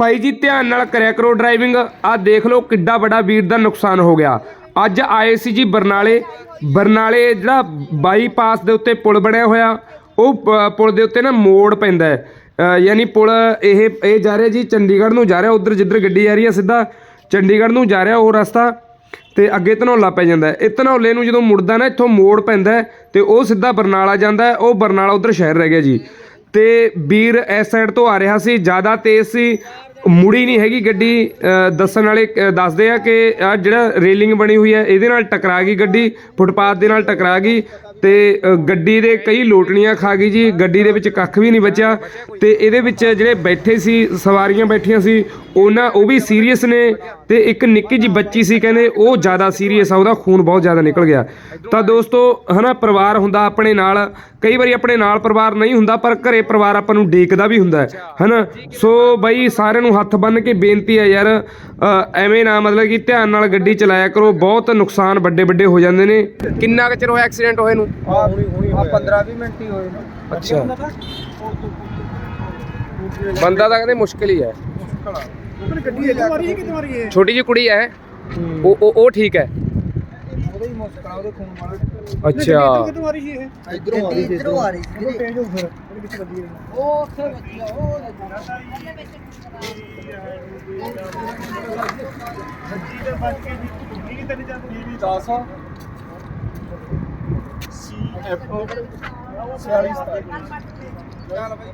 ਭਾਈ ਜੀ, ਧਿਆਨ ਨਾਲ ਕਰਿਆ ਕਰੋ ਡਰਾਈਵਿੰਗ ਆ ਦੇਖ ਲਓ ਕਿੱਡਾ ਵੱਡਾ ਵੀਰ ਦਾ ਨੁਕਸਾਨ ਹੋ ਗਿਆ। ਅੱਜ ਆਏ ਸੀ ਜੀ ਬਰਨਾਲੇ। ਬਰਨਾਲੇ ਜਿਹੜਾ ਬਾਈਪਾਸ ਦੇ ਉੱਤੇ ਪੁਲ ਬਣਿਆ ਹੋਇਆ, ਉਹ ਪ- ਪੁਲ ਦੇ ਉੱਤੇ ਨਾ ਮੋੜ ਪੈਂਦਾ ਹੈ। ਯਾਨੀ ਪੁਲ ਇਹ ਇਹ ਜਾ ਰਿਹਾ ਜੀ ਚੰਡੀਗੜ੍ਹ ਨੂੰ ਜਾ ਰਿਹਾ, ਉਧਰ ਜਿੱਧਰ ਗੱਡੀ ਆ ਰਹੀ ਹੈ ਸਿੱਧਾ, ਚੰਡੀਗੜ੍ਹ ਨੂੰ ਜਾ ਰਿਹਾ ਉਹ ਰਸਤਾ, ਤੇ ਅੱਗੇ ਧਨੌਲਾ ਪੈ ਜਾਂਦਾ ਇਹ ਧਨੌਲੇ ਨੂੰ ਜਦੋਂ ਮੁੜਦਾ ਨਾ, ਇੱਥੋਂ ਮੋੜ ਪੈਂਦਾ ਹੈ ਤੇ ਉਹ ਸਿੱਧਾ ਬਰਨਾਲਾ ਜਾਂਦਾ ਉਹ ਬਰਨਾਲਾ ਉਧਰ ਸ਼ਹਿਰ ਰਹਿ ਗਿਆ ਜੀ। ਤੇ ਵੀਰ ਇਸ ਸਾਈਡ ਤੋਂ ਆ ਰਿਹਾ ਸੀ, ਜ਼ਿਆਦਾ ਤੇਜ਼ ਸੀ। ਮੁੜੀ ਨਹੀਂ ਹੈਗੀ ਗੱਡੀ ਦੱਸਣ ਵਾਲੇ ਦੱਸਦੇ ਆ ਕਿ ਆ ਜਿਹੜਾ ਰੇਲਿੰਗ ਬਣੀ ਹੋਈ ਹੈ, ਇਹਦੇ ਨਾਲ ਟਕਰਾ ਗਈ ਗੱਡੀ, ਫੁੱਟਪਾਥ ਦੇ ਨਾਲ ਟਕਰਾ ਗਈ। ਤੇ ਗੱਡੀ ਦੇ ਕਈ ਲੋਟਣੀਆਂ ਖਾ ਗਈ ਜੀ। ਗੱਡੀ ਦੇ ਵਿੱਚ ਕੱਖ ਵੀ ਨਹੀਂ ਬਚਿਆ। ਤੇ ਇਹਦੇ ਵਿੱਚ ਜਿਹੜੇ ਬੈਠੇ ਸੀ ਸਵਾਰੀਆਂ ਬੈਠੀਆਂ ਸੀ ਉਹਨਾਂ ਉਹ ਵੀ ਸੀਰੀਅਸ ਨੇ ਤੇ ਇੱਕ ਨਿੱਕੀ ਜੀ ਬੱਚੀ ਸੀ ਕਹਿੰਦੇ ਉਹ ਜ਼ਿਆਦਾ ਸੀਰੀਅਸ ਆ ਉਹਦਾ ਖੂਨ ਬਹੁਤ ਜ਼ਿਆਦਾ ਨਿਕਲ ਗਿਆ। ਤਾਂ ਦੋਸਤੋ ਹਨਾ ਪਰਿਵਾਰ ਹੁੰਦਾ ਆਪਣੇ ਨਾਲ। ਕਈ ਵਾਰੀ ਆਪਣੇ ਨਾਲ ਪਰਿਵਾਰ ਨਹੀਂ ਹੁੰਦਾ ਪਰ ਘਰੇ ਪਰਿਵਾਰ ਆਪਾਂ ਨੂੰ ਡੇਕਦਾ ਵੀ ਹੁੰਦਾ ਹੈ, ਹਨਾ? ਸੋ ਬਾਈ ਸਾਰਿਆਂ ਨੂੰ ਹੱਥ ਬੰਨ ਕੇ ਬੇਨਤੀ ਹੈ ਯਾਰ ਐਵੇਂ ਨਾ ਮਤਲਬ ਕਿ ਧਿਆਨ ਨਾਲ ਗੱਡੀ ਚਲਾਇਆ ਕਰੋ ਬਹੁਤ ਨੁਕਸਾਨ ਵੱਡੇ ਵੱਡੇ ਹੋ ਜਾਂਦੇ ਨੇ। ਕਿੰਨਾ ਕੁ ਚਿਰ ਹੋਇਆ ਐਕਸੀਡੈਂਟ ਹੋਏ ਨੂੰ? ਆ ਹੁਣੀ ਹੁਣੀ ਆ 15 20 ਮਿੰਟ ਹੀ ਹੋਏ ਨੇ। ਅੱਛਾ। ਬੰਦਾ ਤਾਂ ਕਹਿੰਦੇ ਮੁਸ਼ਕਿਲ ਹੀ ਹੈ। ਗੱਡੀ ਇੱਕ ਵਾਰੀ ਹੈ ਕਿਤੇ ਵਾਰੀ ਹੈ ਛੋਟੀ ਜਿਹੀ ਕੁੜੀ ਹੈ। ਉਹ ਉਹ ਉਹ ਠੀਕ ਹੈ। ਉਹਦਾ ਹੀ ਮੁਸ਼ਕਲ ਆ ਉਹਦੇ ਖੂਨ ਵਾਲਾ। ਅੱਛਾ। ਕਿਤੇ ਵਾਰੀ ਸੀ ਇਹ? ਇਧਰੋਂ ਆ ਰਹੀ ਸੀ ਇਧਰੋਂ। ਆ ਰਹੀ ਸੀ। ਤੇਜ਼ ਹੋ ਫਿਰ। ਉਹਦੇ ਵਿੱਚ ਵੱਜੀ ਉਹ ਉੱਥੇ ਵੱਜੀ ਆ ਉਹ ਸੱਜੀ ਦੇ ਵੱਜ ਕੇ ਜੀ ਕੀ ਤੇ ਨਹੀਂ ਜਾਂਦੀ ਵੀ 10 ਸੀ ਐਫ 46 ਚੱਲ ਬਈ।